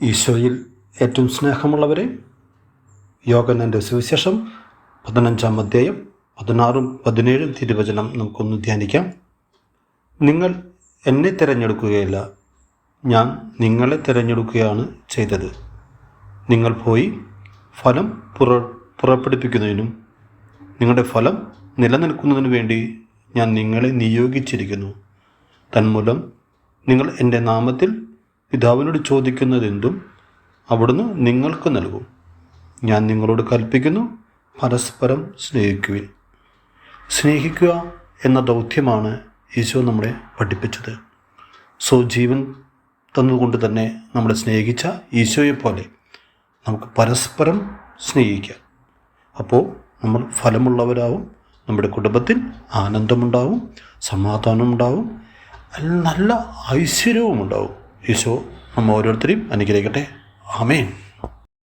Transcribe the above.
ഈശോയിൽ ഏറ്റവും സ്നേഹമുള്ളവരെ യോഗനന്റെ സുവിശേഷം പതിനഞ്ചാം അധ്യായം പതിനാറും പതിനേഴും തിരുവചനം നമുക്കൊന്ന് ധ്യാനിക്കാം. നിങ്ങൾ എന്നെ തിരഞ്ഞെടുക്കുകയില്ല ഞാൻ നിങ്ങളെ തിരഞ്ഞെടുക്കുകയാണ് ചെയ്തത്. നിങ്ങൾ പോയി ഫലം പുറ പുറപ്പെടുപ്പിക്കുന്നതിനും നിങ്ങളുടെ ഫലം നിലനിൽക്കുന്നതിനു വേണ്ടി ഞാൻ നിങ്ങളെ നിയോഗിച്ചിരിക്കുന്നു. തന്മൂലം നിങ്ങൾ എന്റെ നാമത്തിൽ പിതാവിനോട് ചോദിക്കുന്നതെന്തും അവിടുന്ന് നിങ്ങൾക്ക് നൽകും. ഞാൻ നിങ്ങളോട് കൽപ്പിക്കുന്നു പരസ്പരം സ്നേഹിക്കുവിൻ. സ്നേഹിക്കുക എന്ന ദൗത്യമാണ് ഈശോ നമ്മളെ പഠിപ്പിച്ചത്. സോ ജീവൻ തന്നുകൊണ്ട് തന്നെ നമ്മളെ സ്നേഹിച്ച ഈശോയെ പോലെ നമുക്ക് പരസ്പരം സ്നേഹിക്കാം. അപ്പോൾ നമ്മൾ ഫലമുള്ളവരാവും നമ്മുടെ കുടുംബത്തിൽ ആനന്ദമുണ്ടാവും സമാധാനമുണ്ടാവും നല്ല ഐശ്വര്യവും ഉണ്ടാവും ഈശോ നമ്മ ഓരോരുത്തരെയും അനുഗ്രഹിക്കട്ടെ. ആമേൻ.